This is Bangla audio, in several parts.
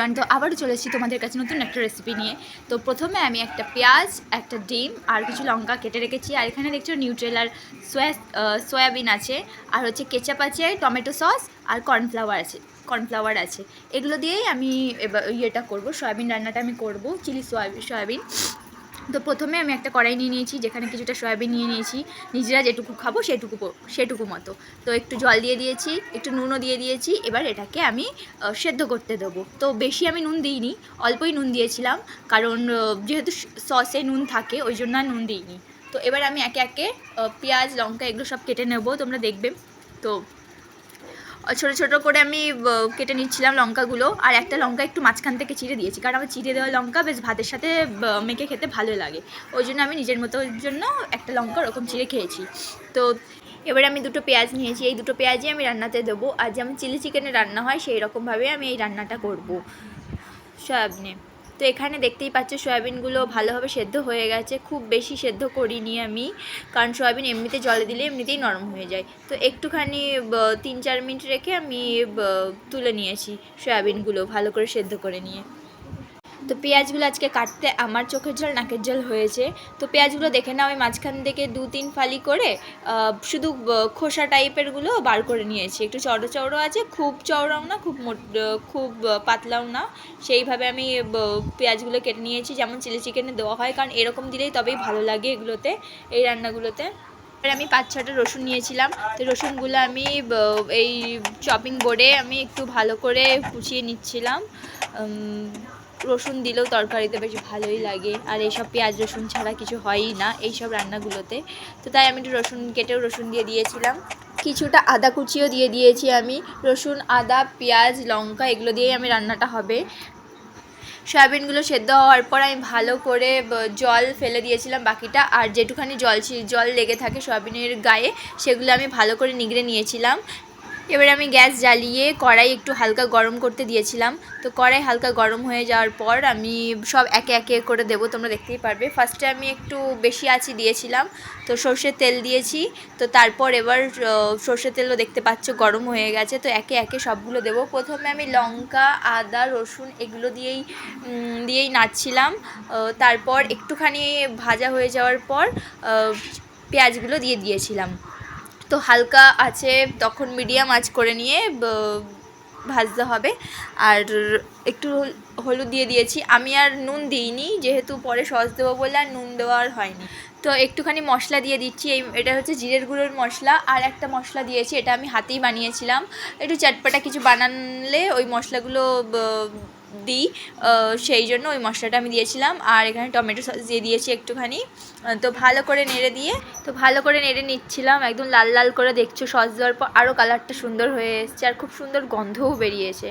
এভরিওয়ান তো আবারও চলে এসেছি তোমাদের কাছে নতুন একটা রেসিপি নিয়ে। তো প্রথমে আমি একটা পেঁয়াজ, একটা ডিম আর কিছু লঙ্কা কেটে রেখেছি। আর এখানে দেখছ নিউট্রেলার সোয়া সয়াবিন আছে। আর হচ্ছে কেচাপ আছে, টমেটো সস আর কর্নফ্লাওয়ার আছে কর্নফ্লাওয়ার আছে। এগুলো দিয়েই আমি এবার ইয়েটা করব, সয়াবিন রান্নাটা আমি করব, চিলি সয়াবিন সয়াবিন। তো প্রথমে আমি একটা কড়াই নিয়ে নিয়েছি, যেখানে কিছুটা সয়াবিন নিয়ে নিয়েছি। নিজেরা যেটুকু খাব সেটুকু সেটুকু মতো। তো একটু জল দিয়ে দিয়েছি, একটু নুনও দিয়ে দিয়েছি, এবার এটাকে আমি সেদ্ধ করতে দেবো। তো বেশি আমি নুন দিইনি, অল্পই নুন দিয়েছিলাম, কারণ যেহেতু সসে নুন থাকে, ওই জন্য আর নুন দিইনি। তো এবার আমি একে একে পেঁয়াজ, লঙ্কা এগুলো সব কেটে নেব, তোমরা দেখবে। তো ছোটো ছোটো করে আমি কেটে নিচ্ছিলাম লঙ্কাগুলো, আর একটা লঙ্কা একটু মাঝখান থেকে চিড়ে দিয়েছি, কারণ আমার চিড়ে দেওয়া লঙ্কা বেশ ভাতের সাথে মেখে খেতে ভালো লাগে। ওই জন্য আমি নিজের মতো জন্য একটা লঙ্কা ওরকম চিড়ে খেয়েছি। তো এবারে আমি দুটো পেঁয়াজ নিয়েছি, এই দুটো পেঁয়াজই আমি রান্নাতে দেবো। আর যেমন চিলি চিকেনে রান্না হয় সেই রকমভাবে আমি এই রান্নাটা করব। সয়াবিনে তো এখানে দেখতেই পাচ্ছ সয়াবিনগুলো ভালোভাবে সেদ্ধ হয়ে গেছে। খুব বেশি সেদ্ধ করিনি আমি, কারণ সয়াবিন এমনিতে জলে দিলে এমনিতেই নরম হয়ে যায়। তো একটুখানি তিন চার মিনিট রেখে আমি তুলে নিয়েছি সয়াবিনগুলো ভালো করে সেদ্ধ করে নিয়ে। তো পেঁয়াজগুলো আজকে কাটতে আমার চোখের জল, নাকের জল হয়েছে। তো পেঁয়াজগুলো দেখে নাও আমি মাঝখান থেকে দু তিন ফালি করে শুধু খোসা টাইপেরগুলো বার করে নিয়েছি। একটু চড়ো চড়ো আছে, খুব চওড়াও না, খুব খুব পাতলাও না। সেইভাবে আমি পেঁয়াজগুলো কেটে নিয়েছি, যেমন চিলি চিকেনে দেওয়া হয়, কারণ এরকম দিলেই তবেই ভালো লাগে এগুলোতে, এই রান্নাগুলোতে। এবার আমি পাঁচ ছটা রসুন নিয়েছিলাম, তো রসুনগুলো আমি এই চপিং বোর্ডে আমি একটু ভালো করে কুচিয়ে নিচ্ছিলাম। রসুন দিলেও তরকারিতে বেশ ভালোই লাগে। আর এইসব পেঁয়াজ রসুন ছাড়া কিছু হয়ই না এইসব রান্নাগুলোতে। তো তাই আমি একটু রসুন কেটেও রসুন দিয়ে দিয়েছিলাম। কিছুটা আদা কুচিও দিয়ে দিয়েছি আমি। রসুন, আদা, পেঁয়াজ, লঙ্কা এগুলো দিয়েই আমি রান্নাটা হবে। সয়াবিনগুলো সেদ্ধ হওয়ার পর আমি ভালো করে জল ফেলে দিয়েছিলাম বাকিটা। আর যেটুখানি জল জল লেগে থাকে সয়াবিনের গায়ে, সেগুলো আমি ভালো করে নিগড়ে নিয়েছিলাম। এবারে আমি গ্যাস জ্বালিয়ে কড়াই একটু হালকা গরম করতে দিয়েছিলাম। তো কড়াই হালকা গরম হয়ে যাওয়ার পর আমি সব একে একে করে দেবো, তোমরা দেখতেই পারবে। ফার্স্টে আমি একটু বেশি আঁচি দিয়েছিলাম, তো সর্ষের তেল দিয়েছি। তো তারপর এবার সর্ষের তেলও দেখতে পাচ্ছ গরম হয়ে গেছে। তো একে একে সবগুলো দেবো। প্রথমে আমি লঙ্কা, আদা, রসুন এগুলো দিয়েই দিয়েই নাড়ছিলাম। তারপর একটুখানি ভাজা হয়ে যাওয়ার পর পেঁয়াজগুলো দিয়ে দিয়েছিলাম। তো হালকা আছে, তখন মিডিয়াম আঁচ করে নিয়ে ভাজতে হবে। আর একটু হলুদ দিয়ে দিয়েছি। আমি আর নুন দিইনি, যেহেতু পরে সস দেবো বলে আর নুন দেওয়া আর হয়নি। তো একটুখানি মশলা দিয়ে দিচ্ছি, এই, এটা হচ্ছে জিরের গুঁড়োর মশলা। আর একটা মশলা দিয়েছি, এটা আমি হাতেই বানিয়েছিলাম। একটু চটপটা কিছু বানালে ওই মশলাগুলো দিই সেই জন্য ওই মশলাটা আমি দিয়েছিলাম। আর এখানে টমেটো সস দিয়ে দিয়েছি একটুখানি। তো ভালো করে নেড়ে দিয়ে, তো ভালো করে নেড়ে নিচ্ছিলাম। একদম লাল লাল করে দেখছ সস দেওয়ার পর আরও কালারটা সুন্দর হয়ে এসছে আর খুব সুন্দর গন্ধও বেরিয়েছে।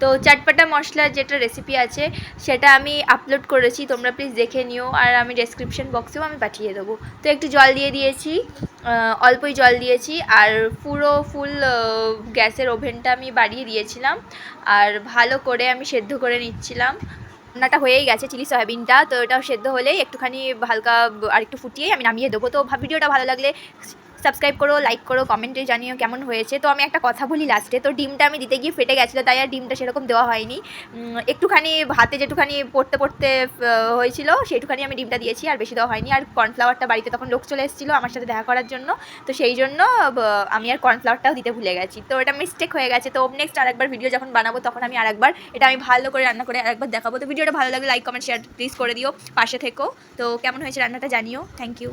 তো চাটপাটা মশলার যেটা রেসিপি আছে, সেটা আমি আপলোড করেছি, তোমরা প্লিজ দেখে নিও। আর আমি ডেসক্রিপশন বক্সেও আমি পাঠিয়ে দেবো। তো একটু জল দিয়ে দিয়েছি। অল্পই জল দিয়েছি আর পুরো ফুল গ্যাসের ওভেনটা আমি বাড়িয়ে দিয়েছিলাম আর ভালো করে আমি সেদ্ধ করে নিচ্ছিলাম। রান্নাটা হয়েই গেছে চিলি সয়াবিনটা, তো ওটা সেদ্ধ হলেই একটুখানি হালকা আর একটু ফুটিয়ে আমি নামিয়ে দেবো। তো ভিডিওটা ভালো লাগলে সাবস্ক্রাইব করো লাইক করো কমেন্টে জানিও কেমন হয়েছে। তো আমি একটা কথা বলি লাস্টে তো ডিমটা আমি দিতে গিয়ে ফেটে গেছিল, তাই আর ডিমটা সেরকম দেওয়া হয়নি। একটুখানি হাতে যেটুখানি পড়তে পড়তে হয়েছিল, সেইটুখানি আমি ডিমটা দিয়েছি, আর বেশি দেওয়া হয়নি। আর কর্নফ্লাওয়ারটা বাড়িতে তখন লোক চলে এসেছিল আমার সাথে দেখা করার জন্য। তো সেই জন্য আমি আর কর্নফ্লাওয়ারটাও দিতে ভুলে গেছি। তো এটা মিস্টেক হয়ে গেছে। তো নেক্সট আরেকবার ভিডিও যখন বানাবো, তখন আমি আরেকবার এটা আমি ভালো করে রান্না করে আরেকবার দেখাবো। তো ভিডিওটা ভালো লাগলে লাইক কমেন্ট শেয়ার প্লিজ করে দিও। পাশে থেকো। তো কেমন হয়েছে রান্নাটা জানিও। Thank you